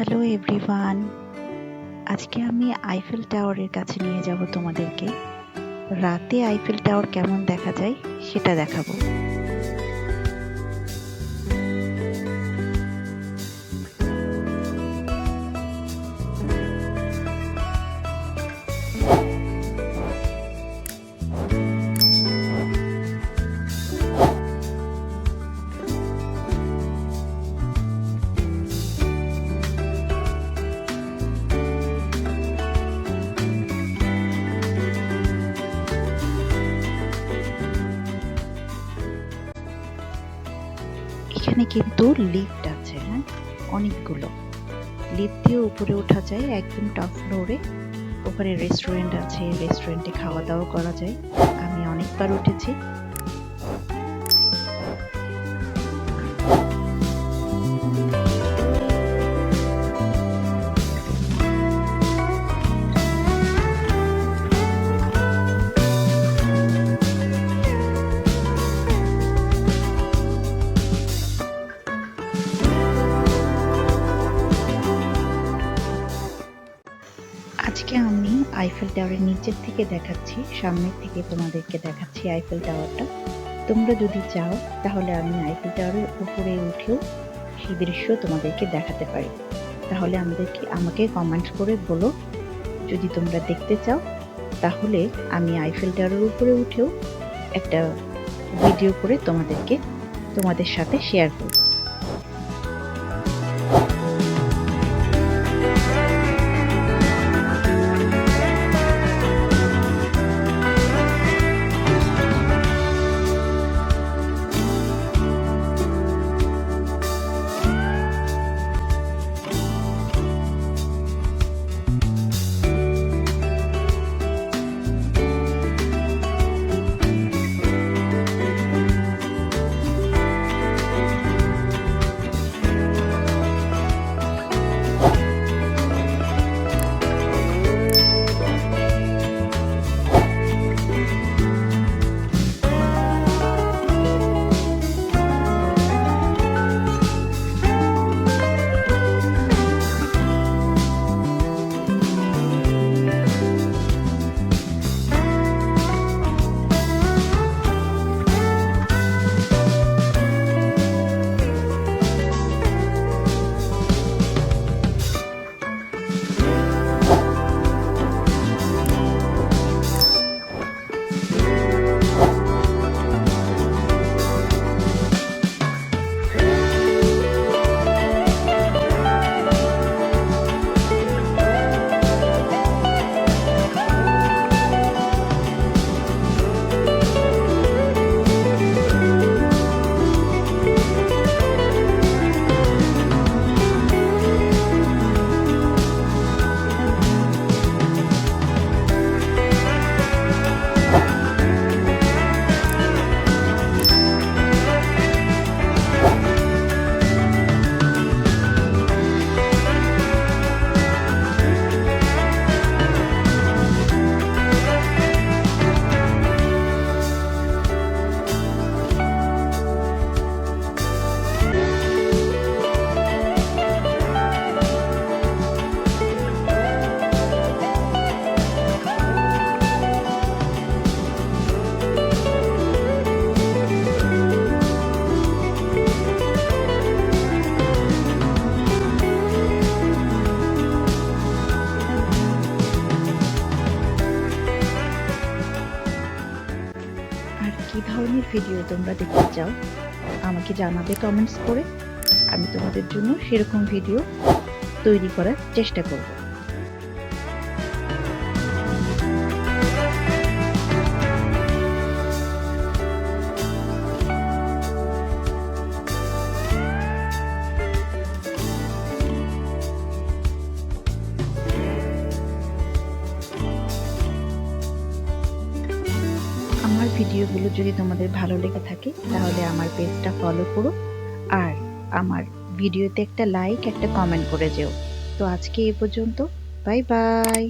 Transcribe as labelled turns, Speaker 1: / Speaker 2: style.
Speaker 1: Hello everyone আজকে আমি Eiffel টাওয়ারের কাছে নিয়ে যাব তোমাদেরকে। রাতে আইফেল টাওয়ার কেমন দেখা যায়, সেটা দেখাবো। এখানে কিন্তু লিফট আছে হ্যাঁ? অনেকগুলো। লিফট দিয়ে উপরে ওঠা যায়, একদম টপ ফ্লোরে ওখানে রেস্টুরেন্ট আছে রেস্টুরেন্টে খাওয়া দাওয়া করা যায়। আমি অনেকবার উঠেছি। আইফেল টাওয়ারের নিচের থেকে দেখাচ্ছি, সামনের থেকে তোমাদেরকে দেখাচ্ছি আইফেল টাওয়ারটা তোমরা যদি চাও, তাহলে আমি আইফেল টাওয়ারের উপরে উঠেও সেই দৃশ্য তোমাদেরকে দেখাতে পারি। তাহলে আমাদেরকে, আমাকে কমেন্ট করে বলো। যদি তোমরা দেখতে চাও, তাহলে আমি আইফেল টাওয়ারের উপরে উঠেও একটা ভিডিও করে তোমাদেরকে, তোমাদের সাথে শেয়ার করব কি ধরনের ভিডিও তোমরা দেখতে চাও, আমাকে জানাবে কমেন্টস করে। আমি তোমাদের জন্য সেরকম ভিডিও তৈরি করার চেষ্টা করব। আমার ভিডিওগুলো যদি তোমাদের ভালো লেগে থাকে, তাহলে আমার পেজটা ফলো করো আর আমার ভিডিওতে একটা লাইক একটা কমেন্ট করে যেও। তো আজকে এ পর্যন্ত বাই বাই